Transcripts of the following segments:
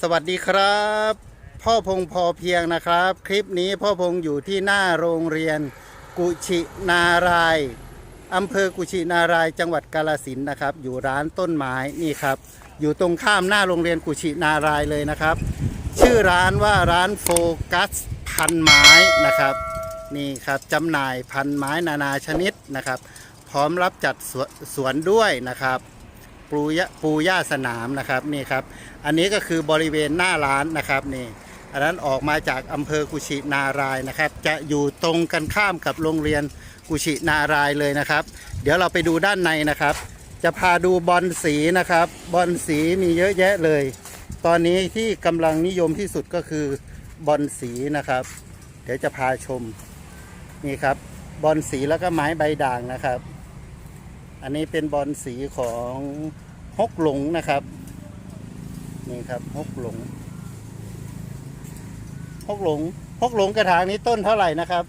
สวัสดีครับ พ่อพงพอเพียงนะครับ คลิปนี้พ่อพงอยู่ที่หน้าโรงเรียนกุชินารายอำเภอกุชินารายจังหวัดกาลสินนะครับ อยู่ร้านต้นไม้นี่ครับ อยู่ตรงข้ามหน้าโรงเรียนกุชินารายเลยนะครับ ชื่อร้านว่าร้านโฟกัสพันไม้นะครับนี่ครับจำหน่ายพันไม้นานาชนิดนะครับ พร้อมรับจัดสวนสวนด้วยนะครับ ปูยปูย่าสนามนะครับนี่ครับ อันนี้ก็คือบริเวณหน้าร้านนะครับนี่อันนั้นออกมาจากอำเภอกุชินารายนะครับ จะอยู่ตรงกันข้ามกับโรงเรียนกุชินารายเลยนะครับ เดี๋ยวเราไปดูด้านในนะครับ จะพาดูบอลสีนะครับ บอลสีมีเยอะแยะเลย ตอนนี้ที่กำลังนิยมที่สุดก็คือบอลสีนะครับ เดี๋ยวจะพาชมนี่ครับบอลสีแล้วก็ไม้ใบด่างนะครับ อันนี้เป็นบอลสีของ ฮกหลงนะครับนี่ครับฮกหลงฮกหลงฮกหลงกระถางนี้ต้นเท่าไหร่นะครับ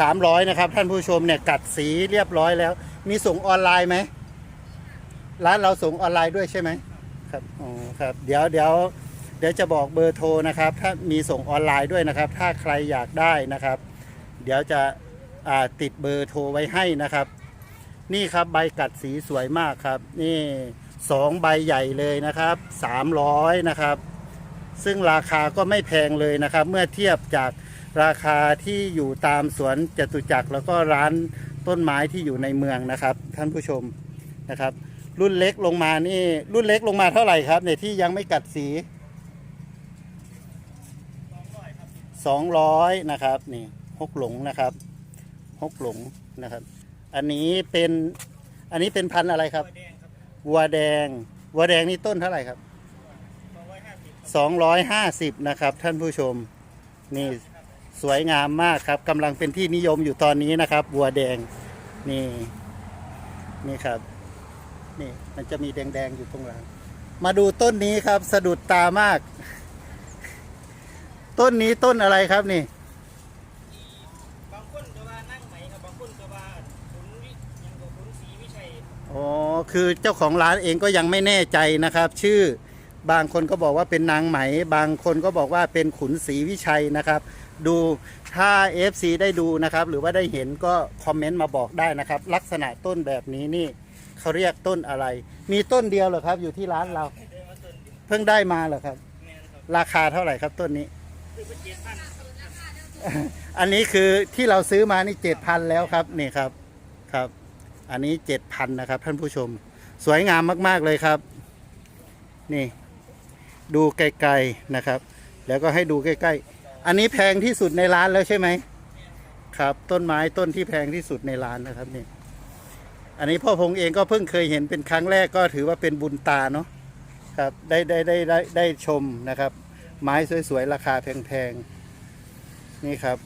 สามร้อยนะครับ ท่านผู้ชมเนี่ยกัดสีเรียบร้อยแล้ว มีส่งออนไลน์ไหมร้านเราส่งออนไลน์ด้วยใช่ไหมครับอ๋อครับ เดี๋ยวเดี๋ยวเดี๋ยวจะบอกเบอร์โทรนะครับ ถ้ามีส่งออนไลน์ด้วยนะครับ ถ้าใครอยากได้นะครับ เดี๋ยวจะติดเบอร์โทรไว้ให้นะครับ นี่ครับใบกัดสีสวยมากครับ นี่สองใบใหญ่เลยนะครับสามร้อยนะครับ ซึ่งราคาก็ไม่แพงเลยนะครับ เมื่อเทียบจากราคาที่อยู่ตามสวนจตุจักรแล้วก็ร้านต้นไม้ที่อยู่ในเมืองนะครับ ท่านผู้ชมนะครับ รุ่นเล็กลงมานี่รุ่นเล็กลงมาเท่าไหร่ครับเนี่ยที่ยังไม่กัดสีสองร้อยนะครับนี่ฮกหลงนะครับฮกหลงนะครับ อันนี้เป็นอันนี้เป็นพันธุ์อะไรครับ วัวแดง วัวแดงนี่ต้นเท่าไหร่ครับ 250 นะครับท่านผู้ชม นี่สวยงามมากครับกำลังเป็นที่นิยมอยู่ตอนนี้นะครับ วัวแดง นี่ นี่ครับ นี่มันจะมีแดงๆอยู่ตรงหลัง มาดูต้นนี้ครับ สะดุดตามาก ต้นนี้ต้นอะไรครับนี่ บางคนก็ว่านั่งไหมครับบางคนก็ว่าขุนวิยังก็ขุนศรีวิชัย อ๋อ คือเจ้าของร้านเองก็ยังไม่แน่ใจนะครับ ชื่อบางคนก็บอกว่าเป็นนางไหม บางคนก็บอกว่าเป็นขุนศรีวิชัยนะครับ ดูถ้า FC ได้ดูนะครับ หรือว่าได้เห็นก็คอมเมนต์มาบอกได้นะครับ ลักษณะต้นแบบนี้นี่เขาเรียกต้นอะไร มีต้นเดียวเหรอครับ อยู่ที่ร้านเรา เพิ่งได้มาเหรอครับ ราคาเท่าไหร่ครับต้นนี้ อันอันนี้คือที่เราซื้อมานี่เจ็ดพันแล้วครับนี่ครับครับ อันนี้เจ็ดพันนะครับท่านผู้ชม สวยงามมาก ๆ เลยครับ นี่ ดูไกลๆนะครับ แล้วก็ให้ดูใกล้ๆ อันนี้แพงที่สุดในร้านแล้วใช่ไหมครับ ต้นไม้ต้นที่แพงที่สุดในร้านนะครับนี่อันนี้พ่อพงเองก็เพิ่งเคยเห็นเป็นครั้งแรกก็ถือว่าเป็นบุญตาเนาะครับได้ได้ได้ได้ได้ชมนะครับ ไม้สวยๆ ราคาแพงๆ นี่ครับ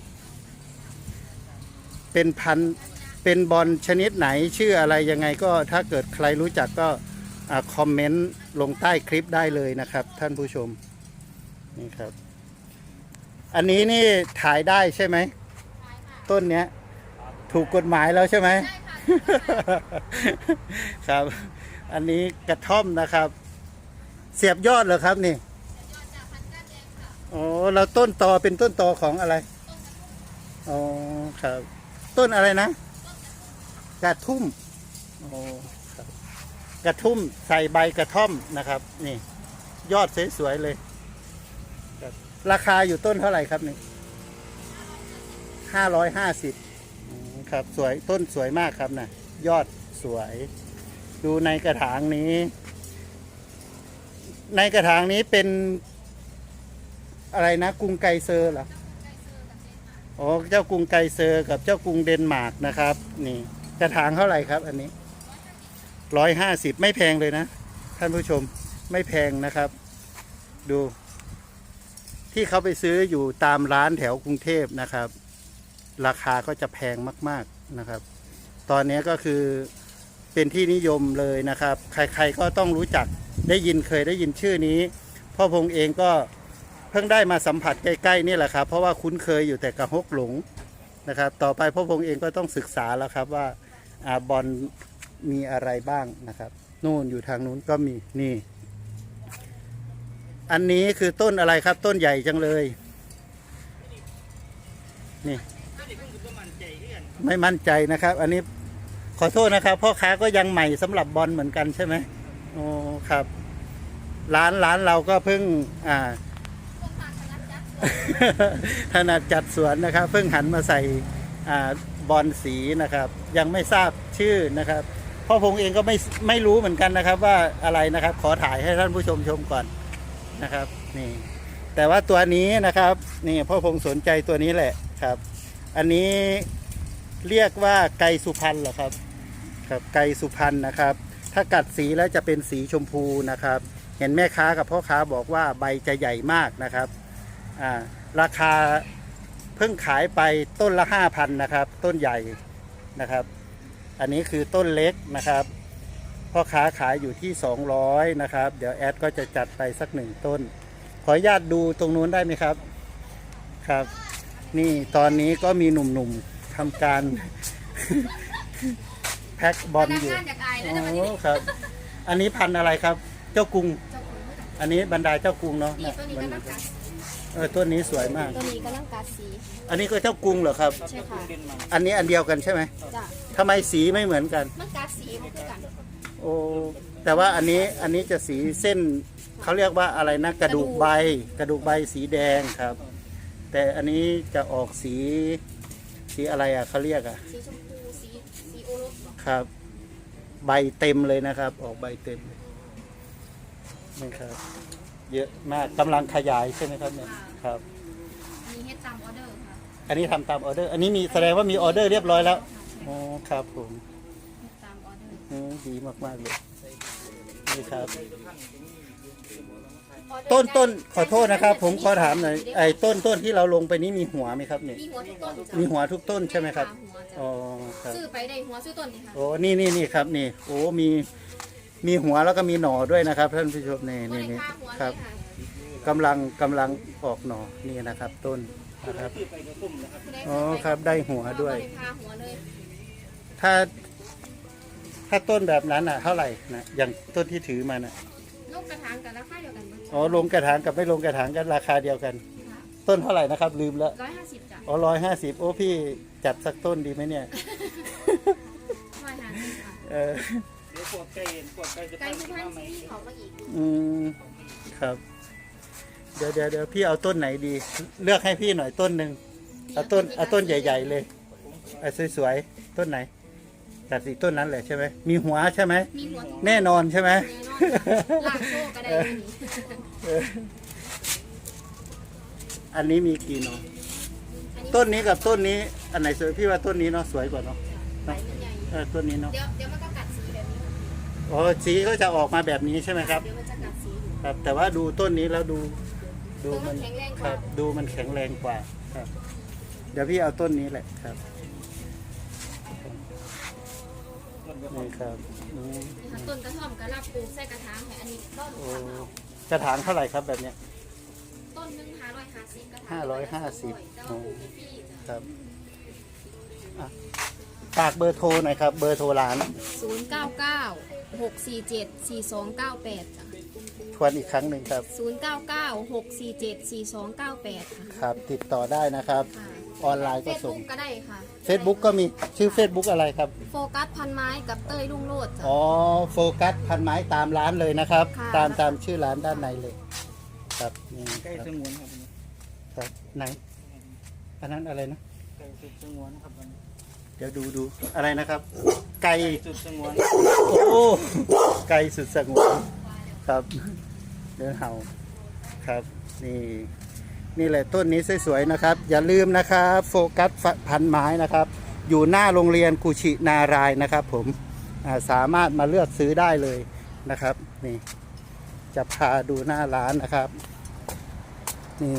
เป็นพันธุ์ เป็นบอลชนิดไหนชื่ออะไรยังไงก็ถ้าเกิดใครรู้จักก็อคอมเมนต์ลงใต้คลิปได้เลยนะครับ ท่านผู้ชมนี่ครับ อันนี้นี่ถ่ายได้ใช่ไหมต้นเนี้ย ถูกกฎหมายแล้วใช่ไหมครับ อันนี้กระท่อมนะครับ เสียบยอดเหรอครับนี่อ๋อเราต้นตอเป็นต้นตอของอะไรอ๋อครับ ต้นอะไรนะ กระทุ่มอ๋อครับกระทุ่มใส่ใบกระท่อมนะครับ นี่ ยอดสวยๆเลยครับราคาอยู่ต้นเท่าไหร่ครับนี่ห้าร้อยห้าสิบครับสวยต้นสวยมากครับนะยอดสวย ดูในกระถางนี้ ในกระถางนี้เป็นอะไรนะกรุงไกเซอร์เหรออ๋อเจ้ากรุงไกเซอร์กับเจ้ากรุงเดนมาร์กนะครับ นี่ กระถางเท่าไหร่ครับ อันนี้ร้อยห้าสิบไม่แพงเลยนะ ท่านผู้ชมไม่แพงนะครับ ดู ที่เขาไปซื้ออยู่ตามร้านแถวกรุงเทพนะครับ ราคาก็จะแพงมาก ๆนะครับ ตอนนี้ก็คือเป็นที่นิยมเลยนะครับ ใครๆก็ต้องรู้จักได้ยินเคยได้ยินชื่อนี้พ่อพงเองก็เพิ่งได้มาสัมผัสใกล้ๆนี่แหละครับ เพราะว่าคุ้นเคยอยู่แต่กระฮกหลงนะครับ ต่อไปพ่อพงเองก็ต้องศึกษาแล้วครับว่า อาบอลมีอะไรบ้างนะครับ นู่นอยู่ทางนู้นก็มีนี่ อันนี้คือต้นอะไรครับต้นใหญ่จังเลย นี่ ไม่มั่นใจนะครับ อันนี้ขอโทษนะครับพ่อค้าก็ยังใหม่สำหรับบอลเหมือนกันใช่ไหมโอ้ครับ ร้านร้านเราก็เพิ่ง อ่าถนัดจัดสวนนะครับ เพิ่งหันมาใส่อ่า บอลสีนะครับ ยังไม่ทราบชื่อนะครับพ่อพงษ์เองก็ไม่ไม่รู้เหมือนกันนะครับ ว่าอะไรนะครับ ขอถ่ายให้ท่านผู้ชมชมก่อนนะครับนี่แต่ว่าตัวนี้นะครับนี่พ่อพงษ์สนใจตัวนี้แหละครับ อันนี้เรียกว่าไก่สุพรรณเหรอครับครับไก่สุพรรณนะครับ ถ้ากัดสีแล้วจะเป็นสีชมพูนะครับ เห็นแม่ค้ากับพ่อค้าบอกว่าใบจะใหญ่มากนะครับอ่าราคา เพิ่งขายไปต้นละ5,000นะครับ ต้นใหญ่นะครับ อันนี้คือต้นเล็กนะครับพ่อค้าขายอยู่ที่ 200นะครับ เดี๋ยวแอดก็จะจัดไปสักหนึ่งต้น ขออนุญาตดูตรงนู้นได้ไหมครับครับ นี่ตอนนี้ก็มีหนุ่มๆทำการ แพ็คบอลอยู่พนักงานอยากอายแล้วโอ้นะวันนี้ครับ อันนี้พันธุ์อะไรครับ เจ้ากรุงเจ้าของอันนี้บรรดาเจ้ากรุงเนาะนี่ตัวนี้ก็ลังกา เออต้นนี้สวยมาก ตัวนี้ก็ลังกาสีอันนี้ก็เจ้ากรุงเหรอครับ ใช่ค่ะเด่นมาอันนี้อันเดียวกันใช่ไหมจ้ะทำไมสีไม่เหมือนกัน มันกาสีมันคือกันโอ้แต่ว่าอันนี้อันนี้จะสีเส้นเขาเรียกว่าอะไรนะกระดูกใบ กระดูกใบสีแดงครับ แต่อันนี้จะออกสีสีอะไรอะเขาเรียกอะสีชมพูสีสีโอรสเหรอครับ ใบเต็มเลยนะครับ ออกใบเต็มนี่ครับ เยอะมากกำลังขยายใช่ไหมครับเนี่ยครับ มีเฮ็ดตามออเดอร์ค่ะอันนี้ทำตามออเดอร์ อันนี้มีแสดงว่ามีออเดอร์เรียบร้อยแล้วอ๋อครับผมเฮ็ดตามออเดอร์อืมดีมากๆเลยนี่ครับ ออเดอร์ต้นได้ต้นขอโทษนะครับ ผมขอถามหน่อยไอ้ต้นต้นที่เราลงไปนี้มีหัวไหมครับเนี่ยมีหัวทุกต้นจ้ะมีหัวทุกต้นใช่ไหมครับหัวจ้ะอ๋อครับ ซื้อไปได้หัวซื้อต้นนี่ค่ะโอ้นี่นี่นี่ครับนี่ โอ้มี มีหัวแล้วก็มีหน่อด้วยนะครับ ท่านผู้ชมนี่ก็นี่เลยนี่ค่าหัวคเลรับยค่ะกำลังกำลังออกหน่อนี่นะครับ ต้นนะครับคือไปกระตุ้มนะครับอ๋อครับได้หัวด้วยก็เลยค่าหัวเลยถ้า ถ้าต้นแบบนั้นอะ เท่าไหร่นะอย่างต้นที่ถือมาน่ะลูกกระถางกับราคาเดียวกันหมดอ๋อลงกระถางกับไม่ลงกระถางกันราคาเดียวกันค่ะต้นเท่าไหร่นะครับ ลืมแล้วร้อยห้าสิบจ้ะอ๋อร้อยห้าสิบโอ้พี่จัดสักต้นดีไหมเนี่ยร้อยห้าสิบค่ะเออ เดี๋ยวพวกไก่พวกไก่จะไก่ทำทุกที่ท่านว่าไหมที่เขามาอีกอืมครับ เดี๋ยวเดี๋ยวเดี๋ยวพี่เอาต้นไหนดี เลือกให้พี่หน่อยต้นหนึ่งเอาต้นเอาต้นใหญ่ ๆ เลยเอาสวยๆต้นไหนจัดสีต้นนั้นแหละใช่ไหมมีหัวใช่ไหมมีหัวทุกแน่นอนใช่ไหม แน่นอนค่ะลากโซ่ก็ได้เลยนี่เอออันนี้มีกี่หนออันนี้ต้นนี้กับต้นนี้ อันไหนสวยพี่ว่าต้นนี้เนาะสวยกว่าเนาะ ใบมันใหญ่เออต้นนี้เนาะ เดี๋ยวเดี๋ยวมันก็กัดสีแบบนี้ อ๋อสีก็จะออกมาแบบนี้ใช่ไหมครับ เดี๋ยวมันจะกัดสีอยู่ ครับ แต่ว่าดูต้นนี้แล้วดูดูต้นมัมันนแข็งแรงกคว่ารับ ดูมันแข็งแรงกว่าครับ เดี๋ยวพี่เอาต้นนี้แหละครับนี่ครับอืมนี่ค่ะต้นกระท่อมกระลาบปลูกใส่กระถางค่ะอันนี้ต้นโอ้ขาวกระถางเท่าไหร่ครับแบบเนี้ย ต้นหนึ่งห้าร้อยห้าสิบกระถางห้าร้อยห้าสิบ แต่ว่าปลูกในที่จ้ะครับอะ ฝากเบอร์โทรหน่อยครับ เบอร์โทรร้าน ศูนย์เก้าเก้าหกสี่เจ็ดสี่สองเก้าแปดจ้ะทวนอีกครั้งหนึ่งครับ ศูนย์เก้าเก้าหกสี่เจ็ดสี่สองเก้าแปดค่ะครับ ติดต่อได้นะครับค่ะออนไลน์เฟก็ซส่ง บุ๊กก็ได้ค่ะ Facebook ก็มีชื่อ Facebook อะไรครับ โฟกัสพันไม้กับเต้ยรุ่งโรจน์จ้ะ อ๋อ โฟกัสพันไม้ตามร้านเลยนะครับ ค่ะ ตามตามชื่อร้านด้านในเลย ครับนี่ไก่คสรับงวนครับครับไหน อันนั้นอะไรนะ ไก่สุดสงวนครับมัน เดี๋ยวดูดูอะไรนะครับ ไก่สุดสงวนโอ้ไก่สุดสงวนครับ เดินเห่าครับ นี่ นี่แหละต้นนี้สวยๆนะครับ อย่าลืมนะครับ โฟกัสพันไม้นะครับ อยู่หน้าโรงเรียนกุชินารายณ์นะครับ ผมอ่าสามารถมาเลือกซื้อได้เลยนะครับ นี่ จะพาดูหน้าร้านนะครับ นี่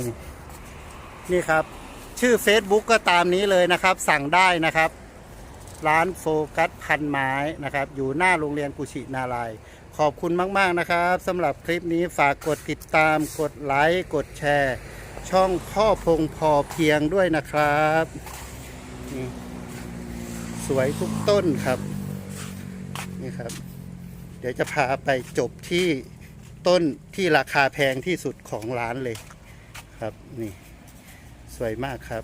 นี่ครับชื่อ Facebook ก็ตามนี้เลยนะครับ สั่งได้นะครับ ร้านโฟกัสพันไม้นะครับ อยู่หน้าโรงเรียนกุชินาราย ขอบคุณมาก ๆ นะครับสำหรับคลิปนี้ฝากกดติดตาม กดไลค์ กดแชร์ ช่องพ่อพงพอเพียงด้วยนะครับ สวยทุกต้นครับ นี่ครับ เดี๋ยวจะพาไปจบที่ต้นที่ราคาแพงที่สุดของร้านเลยครับนี่ สวยมากครับ